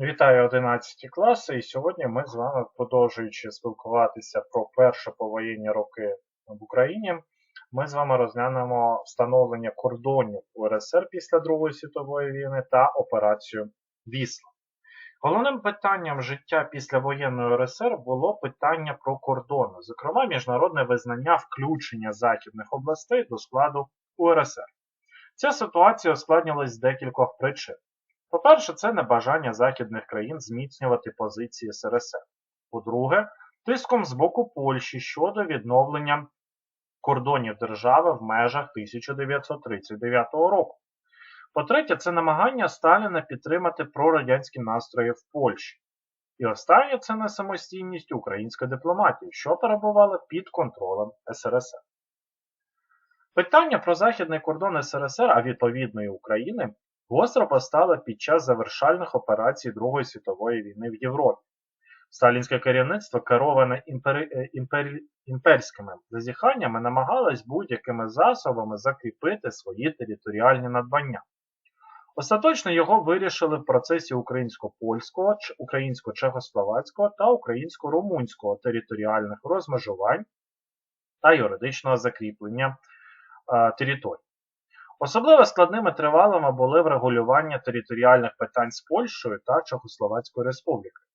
Вітаю 11 класи, і сьогодні ми з вами, продовжуючи спілкуватися про перші повоєнні роки в Україні, ми з вами розглянемо встановлення кордонів УРСР після Другої світової війни та операцію Вісла. Головним питанням життя після воєнної УРСР було питання про кордони, зокрема міжнародне визнання включення західних областей до складу УРСР. Ця ситуація ускладнилась з декількох причин. По-перше, це небажання західних країн зміцнювати позиції СРСР. По-друге, тиском з боку Польщі щодо відновлення кордонів держави в межах 1939 року. По-третє, це намагання Сталіна підтримати прорадянські настрої в Польщі. І останнє це несамостійність української дипломатії, що перебувала під контролем СРСР. Питання про західний кордон СРСР, а відповідно і України, гостро постало під час завершальних операцій Другої світової війни в Європі. Сталінське керівництво, кероване імпері... е, імпері... імперськими зазіханнями, намагалось будь-якими засобами закріпити свої територіальні надбання. Остаточно його вирішили в процесі українсько-польського, українсько-чехословацького та українсько-румунського територіальних розмежувань та юридичного закріплення е, територій. Особливо складними тривалими були врегулювання територіальних питань з Польщею та Чехословацькою Республікою.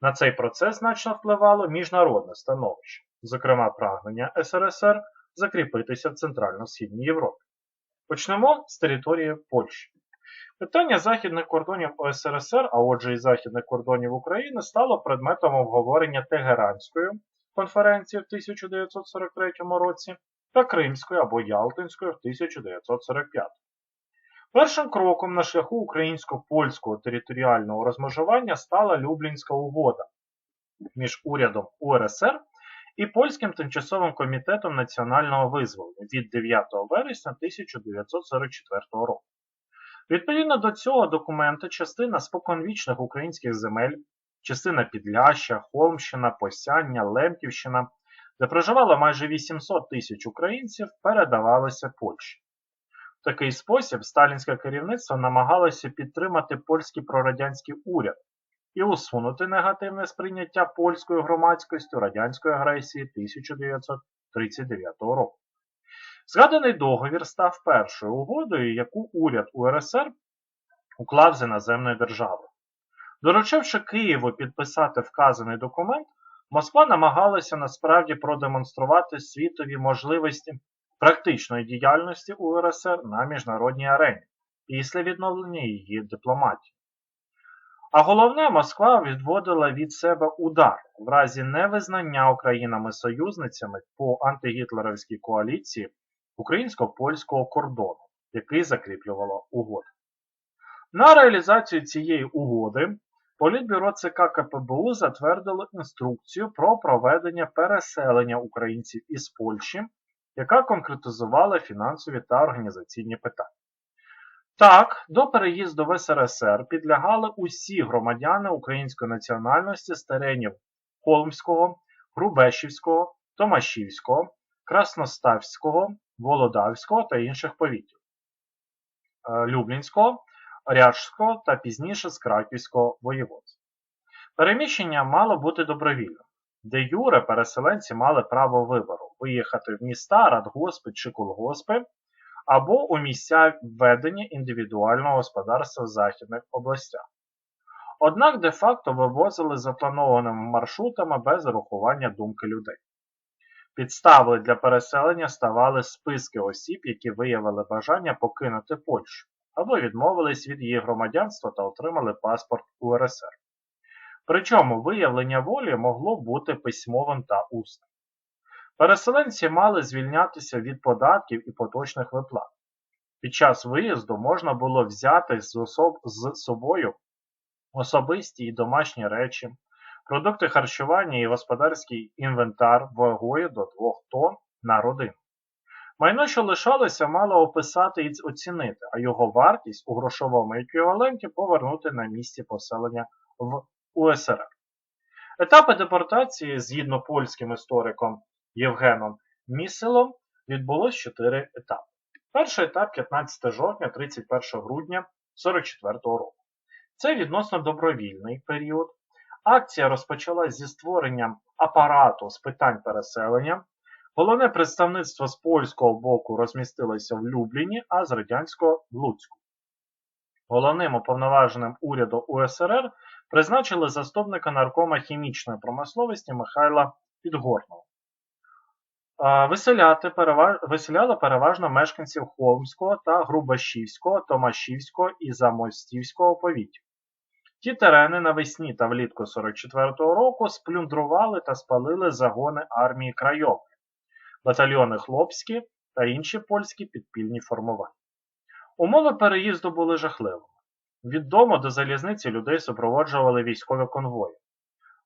На цей процес значно впливало міжнародне становище, зокрема прагнення СРСР закріпитися в Центрально-Східній Європі. Почнемо з території Польщі. Питання західних кордонів ОСРСР, а отже і західних кордонів України, стало предметом обговорення Тегеранської конференції в 1943 році та Кримської або Ялтинської в 1945. Першим кроком на шляху українсько-польського територіального розмежування стала Люблінська угода між урядом УРСР і Польським тимчасовим комітетом національного визволення від 9 вересня 1944 року. Відповідно до цього документа частина споконвічних українських земель, частина Підляща, Холмщина, Посяння, Лемківщина, де проживало майже 800 тисяч українців, передавалися Польщі. В такий спосіб сталінське керівництво намагалося підтримати польський прорадянський уряд і усунути негативне сприйняття польською громадськістю радянської агресії 1939 року. Згаданий договір став першою угодою, яку уряд УРСР уклав з іноземною державою. Доручивши Києву підписати вказаний документ, Москва намагалася насправді продемонструвати світові можливості практичної діяльності УРСР на міжнародній арені після відновлення її дипломатії. А головне, Москва відводила від себе удар в разі невизнання Українами-союзницями по антигітлерівській коаліції українсько-польського кордону, який закріплювала угода. На реалізацію цієї угоди Політбюро ЦК КПБУ затвердило інструкцію про проведення переселення українців із Польщі, яка конкретизувала фінансові та організаційні питання. Так, до переїзду в СРСР підлягали усі громадяни української національності з теренів Холмського, Грубешівського, Томашівського, Красноставського, Володавського та інших повітів, е, Люблінського, Ряжського та пізніше з Краківського воєводства. Переміщення мало бути добровільним. Де юре переселенці мали право вибору виїхати в міста, радгоспи чи колгоспи, або у місця введення індивідуального господарства в західних областях. Однак де-факто вивозили запланованими маршрутами без урахування думки людей. Підставою для переселення ставали списки осіб, які виявили бажання покинути Польщу, або відмовились від її громадянства та отримали паспорт УРСР. Причому виявлення волі могло бути письмовим та усним. Переселенці мали звільнятися від податків і поточних виплат. Під час виїзду можна було взяти з, особ... з собою особисті і домашні речі, продукти харчування і господарський інвентар вагою до 2 тонн на родину. Майно, що лишалося, мало описати і оцінити, а його вартість у грошовому еквіваленті повернути на місці поселення в УСРР. Етапи депортації, згідно польським істориком Євгеном Міселом, відбулось 4 етапи. Перший етап 15 жовтня 31 грудня 1944 року. Це відносно добровільний період. Акція розпочалась зі створенням апарату з питань переселення. Головне представництво з польського боку розмістилося в Любліні, а з радянського в Луцьку. Головним уповноваженим уряду УСРР призначили заступника наркома хімічної промисловості Михайла Підгорного. Виселяли переважно мешканців Холмського та Грубашівського, Томашівського і Замостівського повітів. Ті терени навесні та влітку 44-го року сплюндрували та спалили загони армії Крайовки, батальйони хлопські та інші польські підпільні формування. Умови переїзду були жахливими. Від дому до залізниці людей супроводжували військові конвої.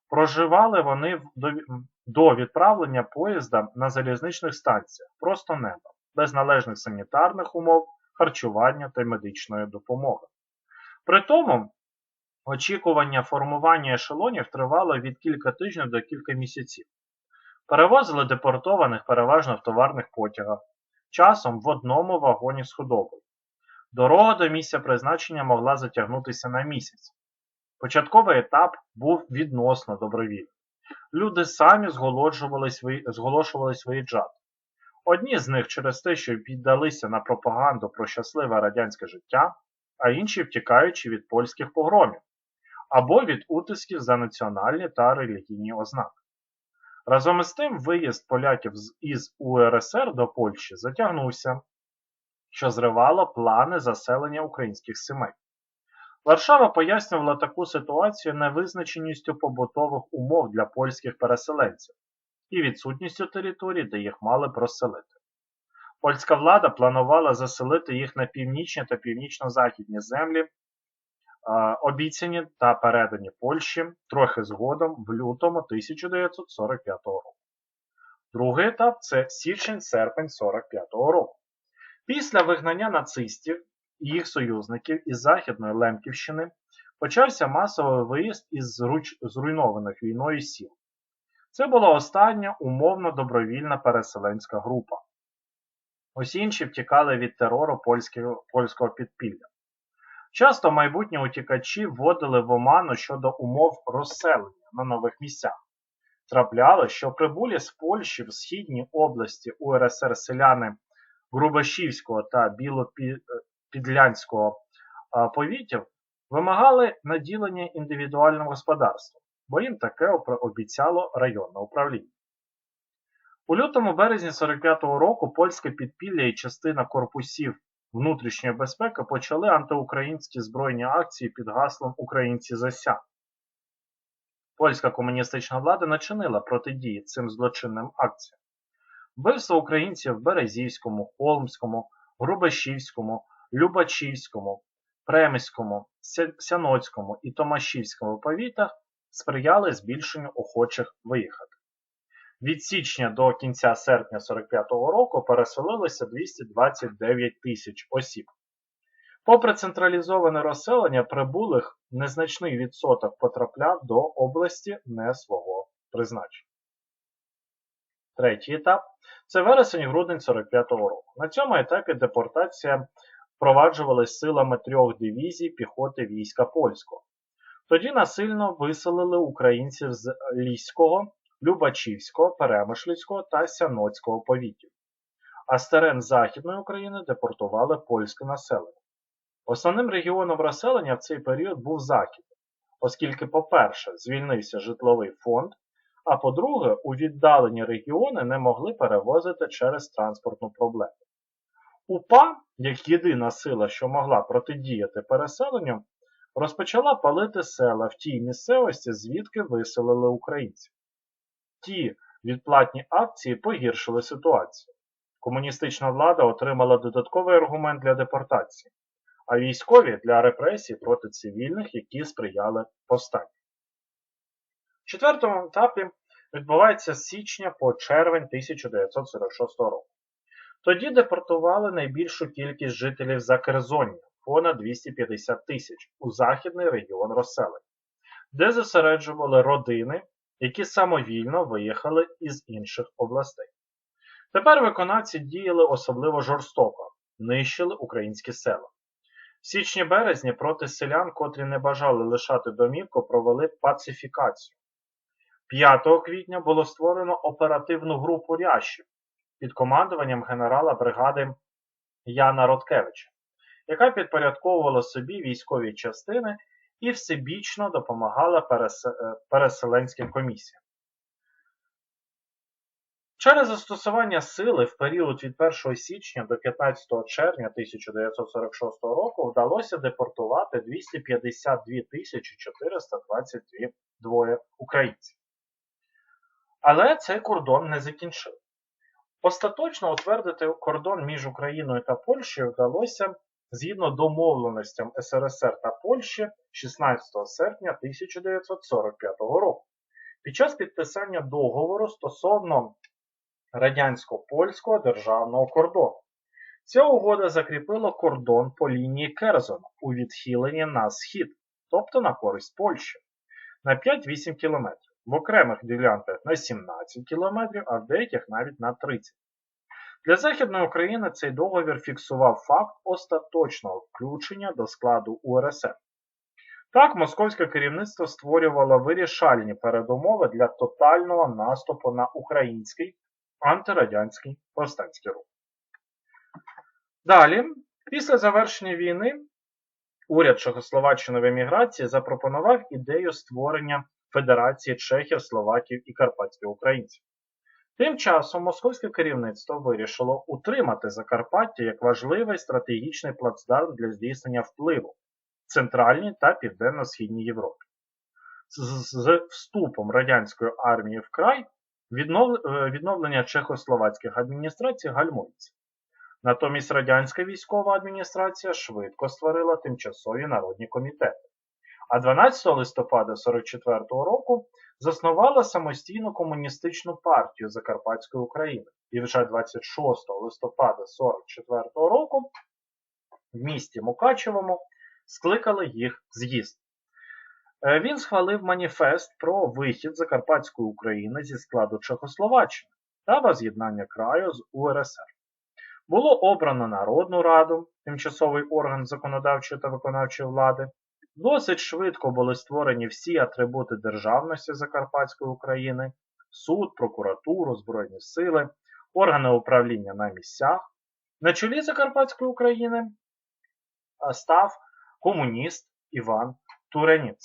Проживали вони до відправлення поїзда на залізничних станціях просто небо, без належних санітарних умов, харчування та медичної допомоги. При тому очікування формування ешелонів тривало від кілька тижнів до кілька місяців. Перевозили депортованих переважно в товарних потягах, часом в одному вагоні з худобою. Дорога до місця призначення могла затягнутися на місяць. Початковий етап був відносно добровільний. Люди самі зголошували свої джати. Одні з них через те, що піддалися на пропаганду про щасливе радянське життя, а інші втікаючи від польських погромів або від утисків за національні та релігійні ознаки. Разом із тим, виїзд поляків із УРСР до Польщі затягнувся, що зривало плани заселення українських сімей. Варшава пояснювала таку ситуацію невизначеністю побутових умов для польських переселенців і відсутністю територій, де їх мали проселити. Польська влада планувала заселити їх на північні та північно-західні землі, обіцяні та передані Польщі трохи згодом в лютому 1945 року. Другий етап це січень-серпень 45 року. Після вигнання нацистів і їх союзників із Західної Лемківщини почався масовий виїзд із зруйнованих війною сіл. Це була остання умовно добровільна переселенська група. Усі інші втікали від терору польського, польського підпілля. Часто майбутні утікачі вводили в оману щодо умов розселення на нових місцях. Трапляло, що прибулі з Польщі в східній області УРСР селяни Грубашівського та Білопідлянського повітів вимагали наділення індивідуального господарства, бо їм таке обіцяло районне управління. У лютому березні 45-го року польське підпілля і частина корпусів внутрішньої безпеки почали антиукраїнські збройні акції під гаслом Українці зася. Польська комуністична влада начинила протидії цим злочинним акціям. Вбивство українців в Березівському, Холмському, Грубашівському, Любачівському, Премському, Сяноцькому і Томашівському повітах сприяли збільшенню охочих виїхати. Від січня до кінця серпня 45-го року переселилося 229 тисяч осіб. Попри централізоване розселення прибулих, незначний відсоток потрапляв до області не свого призначення. Третій етап це вересень-грудень 45-го року. На цьому етапі депортація впроваджувалась силами трьох дивізій піхоти війська польського. Тоді насильно виселили українців з Ліського, Любачівського, Перемишльського та Сяноцького повітів, а з терен Західної України депортували польське населення. Основним регіоном розселення в цей період був Захід, оскільки, по-перше, звільнився житловий фонд, а по-друге, у віддалені регіони не могли перевозити через транспортну проблему. УПА, як єдина сила, що могла протидіяти переселенню, розпочала палити села в тій місцевості, звідки виселили українців. Ті відплатні акції погіршили ситуацію. Комуністична влада отримала додатковий аргумент для депортації, а військові для репресій проти цивільних, які сприяли повстанню. В четвертому етапі відбувається з січня по червень 1946 року. Тоді депортували найбільшу кількість жителів Закерзоння понад 250 тисяч у західний регіон розселення, де зосереджували родини які самовільно виїхали із інших областей. Тепер виконавці діяли особливо жорстоко, нищили українські села. В січні-березні проти селян, котрі не бажали лишати домівку, провели пацифікацію. 5 квітня було створено оперативну групу рящів під командуванням генерала бригади Яна Роткевича, яка підпорядковувала собі військові частини і всебічно допомагала переселенським комісіям. Через застосування сили в період від 1 січня до 15 червня 1946 року вдалося депортувати 252 422 українців. Але цей кордон не закінчив. Остаточно утвердити кордон між Україною та Польщею вдалося згідно домовленостям СРСР та Польщі 16 серпня 1945 року. Під час підписання договору стосовно радянсько-польського державного кордону. Ця угода закріпила кордон по лінії Керзона у відхиленні на схід, тобто на користь Польщі, на 5-8 км, в окремих ділянках на 17 км, а в деяких навіть на 30 Для Західної України цей договір фіксував факт остаточного включення до складу УРСР. Так, московське керівництво створювало вирішальні передумови для тотального наступу на український антирадянський повстанський рух. Далі, після завершення війни, уряд Чехословаччини в еміграції запропонував ідею створення Федерації Чехів, Словаків і Карпатських українців. Тим часом московське керівництво вирішило утримати Закарпаття як важливий стратегічний плацдарм для здійснення впливу в Центральній та Південно-Східній Європі. З вступом радянської армії в край Е, відновлення чехословацьких адміністрацій гальмується. Натомість радянська військова адміністрація швидко створила тимчасові народні комітети. А 12 листопада 1944 року заснувала самостійну комуністичну партію Закарпатської України. І вже 26 листопада 1944 року в місті Мукачевому скликали їх з'їзд. Е, він схвалив маніфест про вихід Закарпатської України зі складу Чехословаччини та воз'єднання краю з УРСР. Було обрано Народну Раду, тимчасовий орган законодавчої та виконавчої влади. Досить швидко були створені всі атрибути державності Закарпатської України, суд, прокуратуру, Збройні сили, органи управління на місцях. На чолі Закарпатської України став комуніст Іван Туреніц.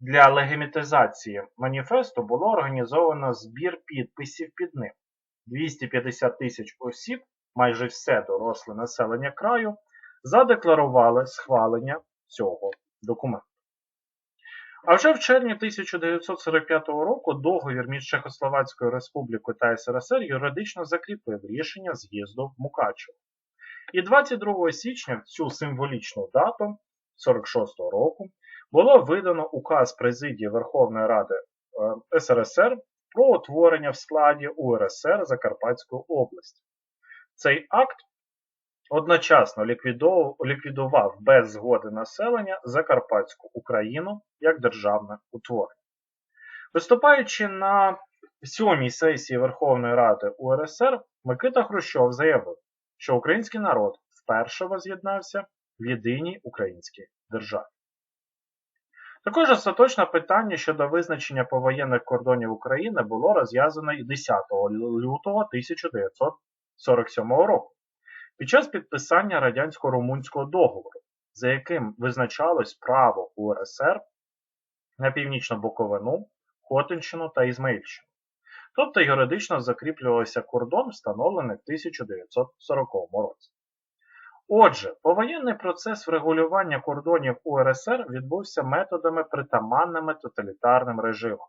Для легімітизації маніфесту було організовано збір підписів під ним. 250 тисяч осіб, майже все доросле населення краю, задекларували схвалення цього документу. А вже в червні 1945 року договір між Чехословацькою Республікою та СРСР юридично закріпив рішення з'їзду в Мукачево. І 22 січня в цю символічну дату 46 року було видано указ Президії Верховної Ради е, СРСР про утворення в складі УРСР Закарпатської області. Цей акт одночасно ліквідував без згоди населення Закарпатську Україну як державне утворення. Виступаючи на сьомій сесії Верховної Ради УРСР, Микита Хрущов заявив, що український народ вперше воз'єднався в єдиній українській державі. Також остаточне питання щодо визначення повоєнних кордонів України було розв'язано 10 лютого 1947 року під час підписання радянсько-румунського договору, за яким визначалось право УРСР на північну Буковину, Хотинщину та Ізмаїльщину. Тобто юридично закріплювався кордон, встановлений в 1940 році. Отже, повоєнний процес врегулювання кордонів УРСР відбувся методами притаманними тоталітарним режимам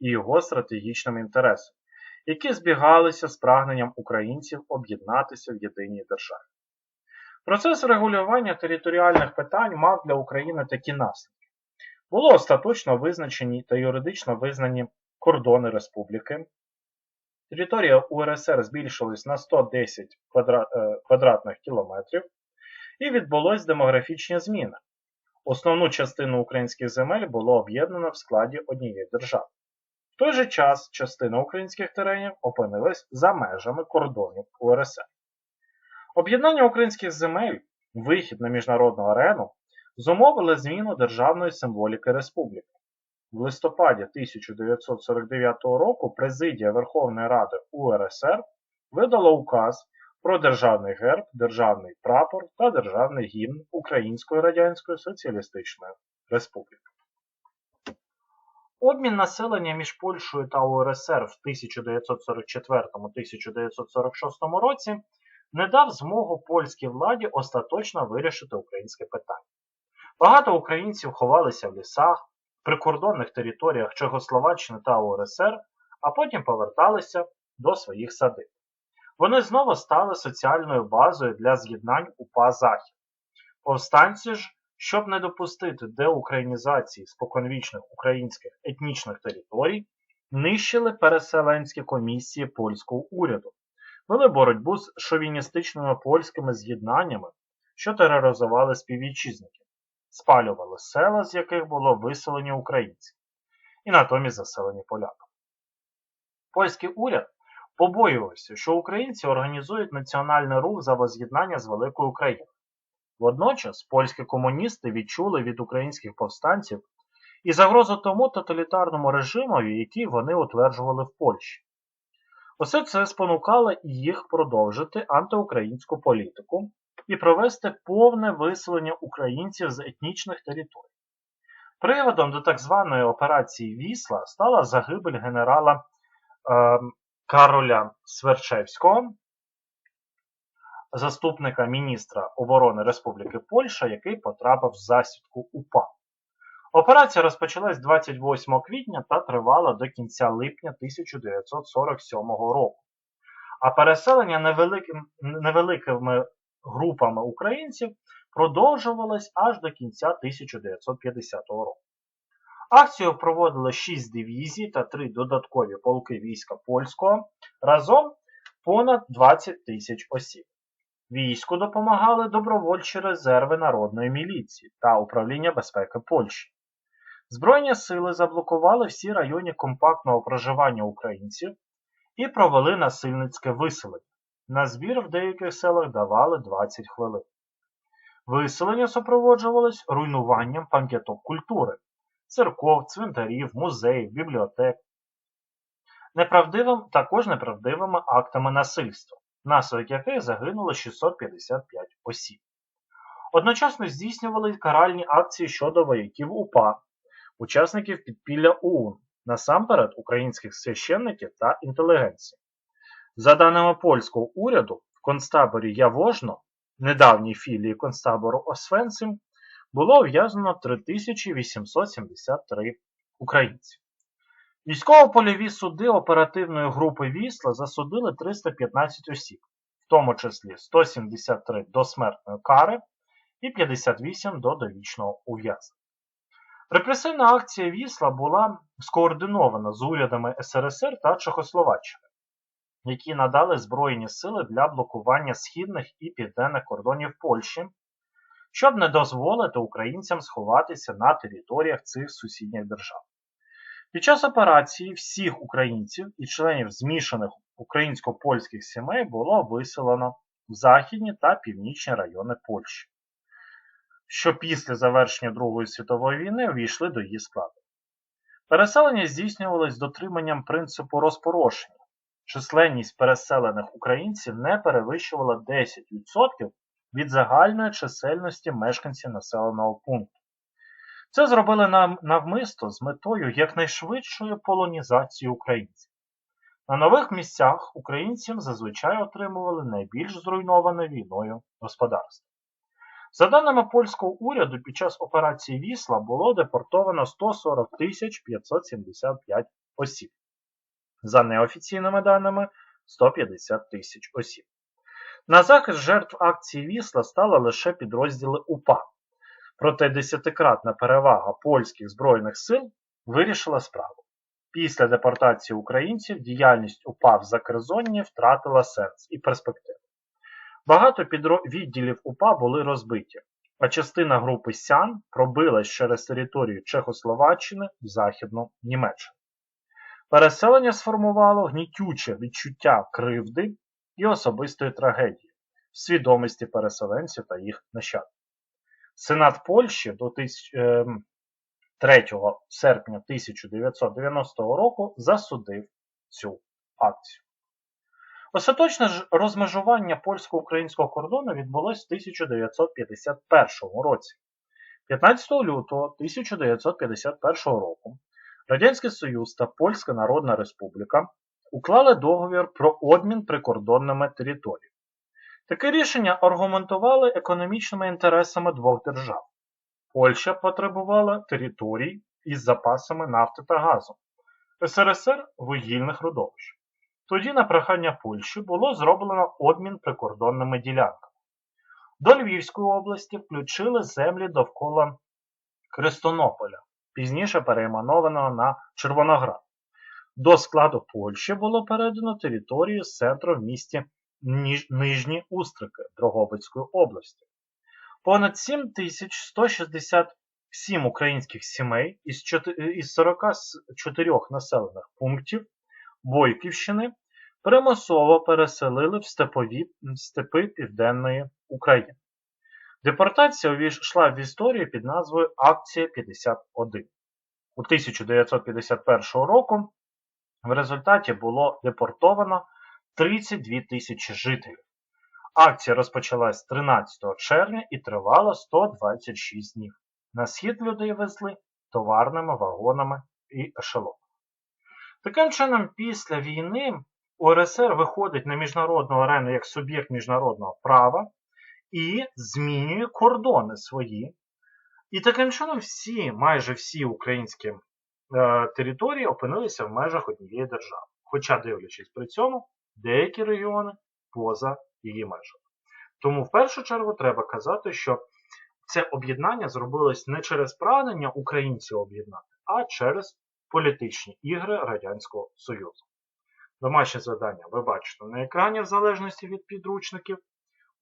і його стратегічним інтересам, які збігалися з прагненням українців об'єднатися в єдиній державі. Процес регулювання територіальних питань мав для України такі наслідки. Було остаточно визначені та юридично визнані кордони республіки. Територія УРСР збільшилась на 110 е, квадратних кілометрів, і відбулось демографічні зміни. Основну частину українських земель було об'єднано в складі однієї держави. В той же час частина українських теренів опинилась за межами кордонів УРСР. Об'єднання українських земель вихід на міжнародну арену зумовили зміну державної символіки республіки. В листопаді 1949 року Президія Верховної Ради УРСР видала указ про державний герб, державний прапор та державний гімн Української Радянської Соціалістичної Республіки. Обмін населення між Польщею та УРСР в 1944-1946 році не дав змогу польській владі остаточно вирішити українське питання. Багато українців ховалися в лісах, прикордонних територіях Чехословаччини та УРСР, а потім поверталися до своїх садиб. Вони знову стали соціальною базою для з'єднань УПА Захід. Повстанці ж, щоб не допустити деукраїнізації споконвічних українських етнічних територій, нищили переселенські комісії польського уряду, вели боротьбу з шовіністичними польськими з'єднаннями, що тероризували співвітчизників, спалювали села, з яких було виселені українці, і натомість заселені поляками. Польський уряд побоювався, що українці організують національний рух за воз'єднання з Великою Україною. Водночас польські комуністи відчули від українських повстанців і загрозу тому тоталітарному режимові, який вони утверджували в Польщі. Усе це спонукало їх продовжити антиукраїнську політику і провести повне виселення українців з етнічних територій. Приводом до так званої операції Вісла стала загибель генерала е, Кароля Сверчевського, заступника міністра оборони Республіки Польща, який потрапив в засідку УПА. Операція розпочалась 28 квітня та тривала до кінця липня 1947 року. А переселення невеликим, невеликими групами українців продовжувалось аж до кінця 1950 року. Акцію проводили 6 дивізій та 3 додаткові полки війська польського, разом понад 20 тисяч осіб. Війську допомагали добровольчі резерви народної міліції та управління безпеки Польщі. Збройні сили заблокували всі райони компактного проживання українців і провели насильницьке виселення. На збір в деяких селах давали 20 хвилин. Виселення супроводжувалось руйнуванням пам'яток культури, церков, цвинтарів, музеїв, бібліотек. Неправдивим, також неправдивими актами насильства, внаслідок яких загинуло 655 осіб. Одночасно здійснювали каральні акції щодо вояків УПА, учасників підпілля ОУН, насамперед українських священників та інтелігенції. За даними польського уряду, в концтаборі Явожно, недавній філії концтабору Освенцим, було ув'язнено 3873 українці. Військово-польові суди оперативної групи Вісла засудили 315 осіб, в тому числі 173 до смертної кари і 58 до довічного ув'язнення. Репресивна акція Вісла була скоординована з урядами СРСР та Чехословаччини, які надали Збройні сили для блокування східних і південних кордонів Польщі, щоб не дозволити українцям сховатися на територіях цих сусідніх держав. Під час операції всіх українців і членів змішаних українсько-польських сімей було виселено в західні та північні райони Польщі що після завершення Другої світової війни увійшли до її складу. Переселення здійснювалось з дотриманням принципу розпорошення. Численність переселених українців не перевищувала 10% від загальної чисельності мешканців населеного пункту. Це зробили навмисто з метою якнайшвидшої полонізації українців. На нових місцях українців зазвичай отримували найбільш зруйноване війною господарство. За даними польського уряду, під час операції Вісла було депортовано 140 575 осіб. За неофіційними даними 150 тисяч осіб. На захист жертв акції Вісла стали лише підрозділи УПА. Проте десятикратна перевага польських Збройних сил вирішила справу. Після депортації українців діяльність УПА в Закерзонні втратила сенс і перспективу. Багато відділів УПА були розбиті, а частина групи Сян пробилась через територію Чехословаччини в Західну Німеччину. Переселення сформувало гнітюче відчуття кривди і особистої трагедії, в свідомості переселенців та їх нащадків. Сенат Польщі до тисяч- ем, 3 серпня 1990 року засудив цю акцію. Остаточне ж розмежування польсько-українського кордону відбулось в 1951 році. 15 лютого 1951 року Радянський Союз та Польська Народна Республіка уклали договір про обмін прикордонними територіями. Таке рішення аргументували економічними інтересами двох держав. Польща потребувала територій із запасами нафти та газу, СРСР вугільних родовищ. Тоді на прохання Польщі було зроблено обмін прикордонними ділянками. До Львівської області включили землі довкола Крестонополя, пізніше перейменованого на Червоноград. До складу Польщі було передано територію з центру в місті Нижні Устрики Дрогобицької області. Понад 7167 українських сімей із 44 населених пунктів Бойківщини примусово переселили в степові степи Південної України. Депортація увійшла в історію під назвою Акція 51. У 1951 року в результаті було депортовано 32 тисячі жителів. Акція розпочалась 13 червня і тривала 126 днів. На схід людей везли товарними вагонами і ешелонами. Таким чином, після війни УРСР виходить на міжнародну арену як суб'єкт міжнародного права і змінює кордони свої. І таким чином всі, майже всі українські е, території опинилися в межах однієї держави. Хоча, дивлячись при цьому, деякі регіони поза її межами. Тому в першу чергу треба казати, що це об'єднання зробилось не через прагнення українців об'єднати, а через політичні ігри Радянського Союзу. Домашнє завдання ви бачите на екрані в залежності від підручників.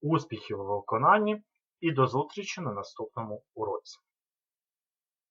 Успіхів у виконанні і до зустрічі на наступному уроці.